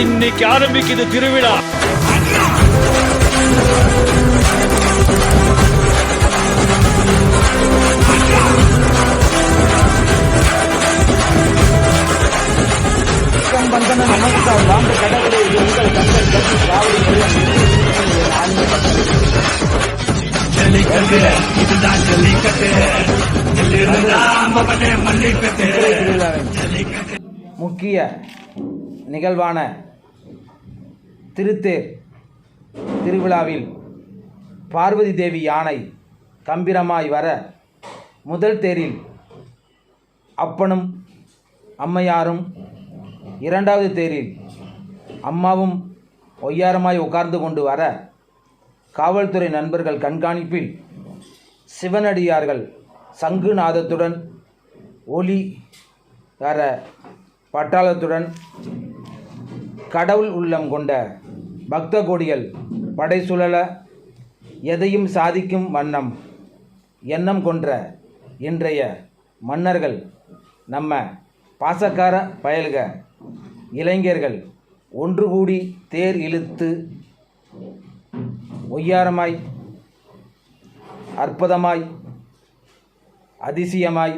இன்னைக்கு ஆரம்பிக்குது திருவிழா. வந்தன நமஸ்கார் வாங்க கடவுளே இது உங்கள் கண்கள் கட்டி காவடி ஜல்லிக்கட்டு இதுதான் ஜல்லிக்கட்டு. எல்லிருந்தாம் அவனே மல்லிக்கட்டு. ஜல்லிக்கட்டு. முக்கிய நிகழ்வான திருத்தேர் திருவிழாவில் பார்வதி தேவி யானை கம்பீரமாய் வர முதல் தேரில் அப்பனும் அம்மையாரும் இரண்டாவது தேரில் அம்மாவும் ஒய்யாரமாய் உட்கார்ந்து கொண்டு வர காவல்துறை நண்பர்கள் கண்காணிப்பில் சிவனடியார்கள் சங்குநாதத்துடன் ஒளி வர பட்டாளத்துடன் கடவுள் உள்ளம் கொண்ட பக்த கோடிகள் படை சுழல எதையும் சாதிக்கும் வண்ணம் எண்ணம் கொன்ற இன்றைய மன்னர்கள் நம்ம பாசக்கார பயல்க இளைஞர்கள் ஒன்று கூடி தேர் இழுத்து ஒய்யாரமாய் அற்புதமாய் அதிசயமாய்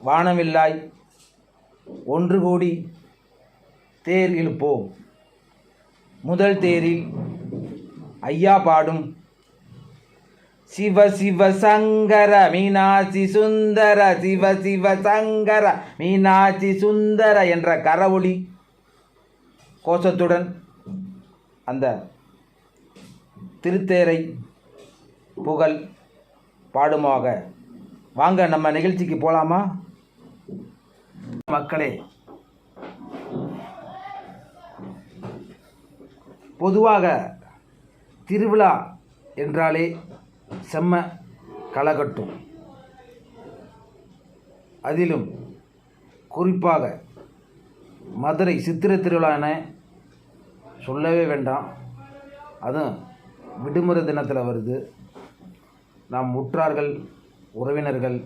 வானமில்லாய் ஒன்று கூடி தேர் இழுப்போம் முதல் தேரில் ஐயா பாடும். சிவ சிவ சங்கர மீனாட்சி சுந்தர சிவ சிவ சங்கர மீனாட்சி சுந்தர என்ற கரவொளி கோஷத்துடன் அந்த திருத்தேரை புகழ் பாடுமாக. வாங்க நம்ம நிகழ்ச்சிக்கு போகலாமா மக்களே பொதுவாக திருவிழா என்றாலே செம்ம களகட்டும் அதிலும் குறிப்பாக மதுரை சித்திர திருவிழான சொல்லவே வேண்டாம். அதுவும் விடுமுறை தினத்தில் வருது. நாம் உற்றார்கள் உறவினர்கள்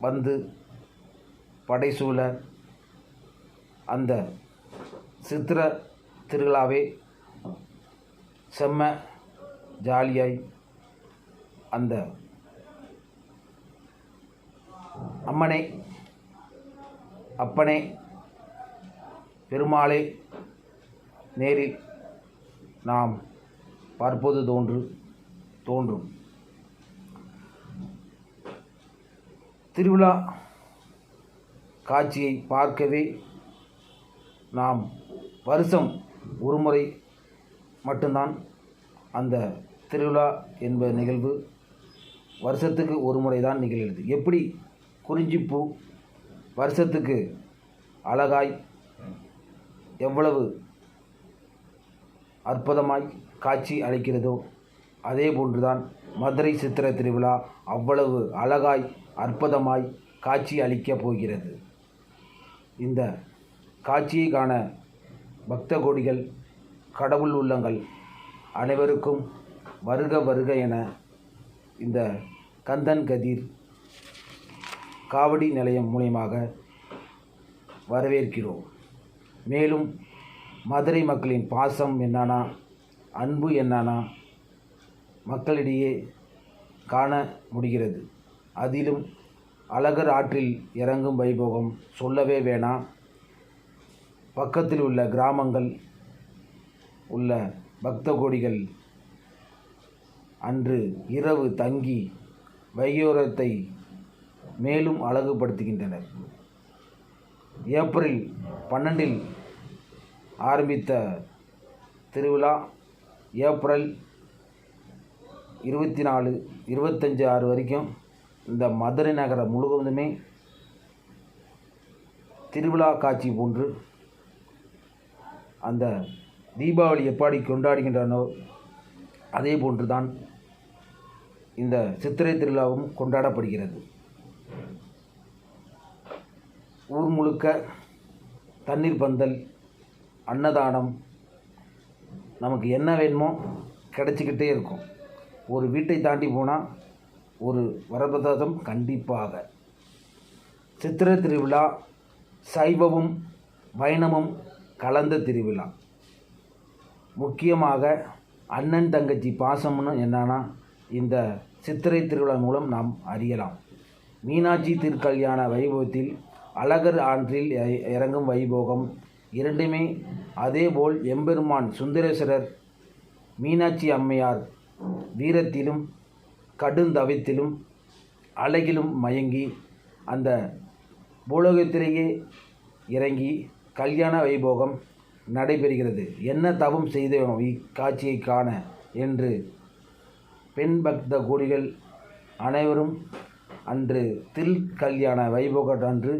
வந்து படைசூழ அந்த சித்திர திருவிழாவே செம்ம ஜாலியாய் அந்த அம்மனை அப்பனே பெருமாளே நேரில் நாம் பார்ப்பது தோன்று தோன்றும். திருவிழா காட்சியை பார்க்கவே நாம் வருஷம் ஒரு முறை மட்டும்தான் அந்த திருவிழா என்ப நிகழ்வு வருஷத்துக்கு ஒரு முறை தான் நிகழ்கிறது. எப்படி? குறிஞ்சிப்பூ வருஷத்துக்கு அழகாய் எவ்வளவு அற்புதமாய் காட்சி அளிக்கிறதோ அதே போன்றுதான் மதுரை சித்திர திருவிழா அவ்வளவு அழகாய் அற்புதமாய் காட்சி அளிக்கப் போகிறது. இந்த காட்சியை காண பக்த கோடிகள் கடவுள் உள்ளங்கள் அனைவருக்கும் வருக வருக என இந்த கந்தன் கதிர் காவடி நிலையம் மூலியமாக வரவேற்கிறோம். மேலும் மதுரை மக்களின் பாசம் என்னன்னா அன்பு என்னன்னா மக்களிடையே காண முடிகிறது. அதிலும் அழகர் ஆற்றில் இறங்கும் வைபோகம் சொல்லவே வேணாம் பக்கத்தில் உள்ள கிராமங்கள் உள்ள பக்த கோடிகள் அன்று இரவு தங்கி வையோரத்தை மேலும் அழகுபடுத்துகின்றனர். ஏப்ரல் பன்னெண்டில் ஆரம்பித்த திருவிழா ஏப்ரல் இருபத்தி நாலு இருபத்தஞ்சு ஆறு வரைக்கும் இந்த மதுரை நகரம் முழுவதுமே திருவிழா காட்சி போன்று அந்த தீபாவளி எப்படி கொண்டாடுகின்றனோ அதே போன்று தான் இந்த சித்திரை திருவிழாவும் கொண்டாடப்படுகிறது. ஊர் முழுக்க தண்ணீர் பந்தல் அன்னதானம் நமக்கு என்ன வேணுமோ கிடச்சிக்கிட்டே இருக்கும். ஒரு வீட்டை தாண்டி போனால் ஒரு வரப்பிரசாதம் கண்டிப்பாக. சித்திரை திருவிழா சைவமும் வைணமும் கலந்த திருவிழா. முக்கியமாக அண்ணன் தங்கச்சி பாசம்னு என்னன்னா இந்த சித்திரை திருவிழா மூலம் நாம் அறியலாம். மீனாட்சி திருக்கல்யாண வைபவத்தில் அழகர் ஆற்றில் இறங்கும் வைபோகம் இரண்டுமே அதேபோல் எம்பெருமான் சுந்தரேஸ்வரர் மீனாட்சி அம்மையார் வீரத்திலும் கடுந்தவத்திலும் அழகிலும் மயங்கி அந்த பூலோகத்திலேயே இறங்கி கல்யாண வைபோகம் நடைபெறுகிறது. என்ன தவம் செய்தோம் இக்காட்சியை காண என்று பெண் பக்த கோடிகள் அனைவரும் அன்று தில் கல்யாண வைபோக அன்று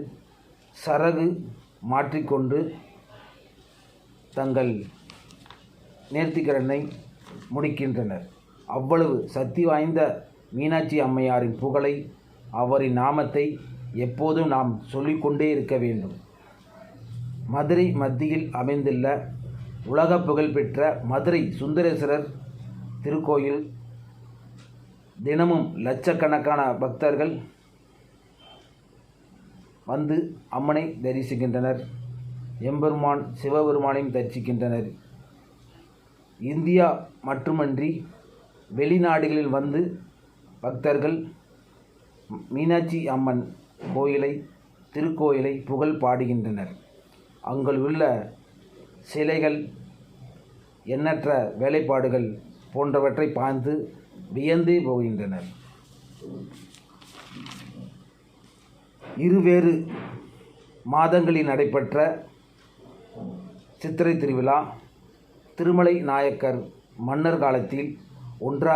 சரகு மாற்றிக்கொண்டு தங்கள் நேர்த்திக்கடனை முடிக்கின்றனர். அவ்வளவு சக்தி வாய்ந்த மீனாட்சி அம்மையாரின் புகழை அவரின் நாமத்தை எப்போதும் நாம் சொல்லிக்கொண்டே இருக்க வேண்டும். மதுரை மத்தியில் அமைந்துள்ள உலக புகழ்பெற்ற மதுரை சுந்தரேஸ்வரர் திருக்கோயில் தினமும் லட்சக்கணக்கான பக்தர்கள் வந்து அம்மனை தரிசிக்கின்றனர். எம்பெருமான் சிவபெருமானையும் தரிசிக்கின்றனர். இந்தியா மட்டுமன்றி வெளிநாடுகளில் வந்து பக்தர்கள் மீனாட்சி அம்மன் கோயிலை திருக்கோயிலை புகழ் பாடுகின்றனர். அங்குள்ள சிலைகள் எண்ணற்ற வேலைப்பாடுகள் போன்றவற்றை பார்த்து வியந்து போகின்றனர். இருவேறு மாதங்களில் நடைபெற்ற சித்திரை திருவிழா திருமலை நாயக்கர் மன்னர் காலத்தில் ஒன்றாக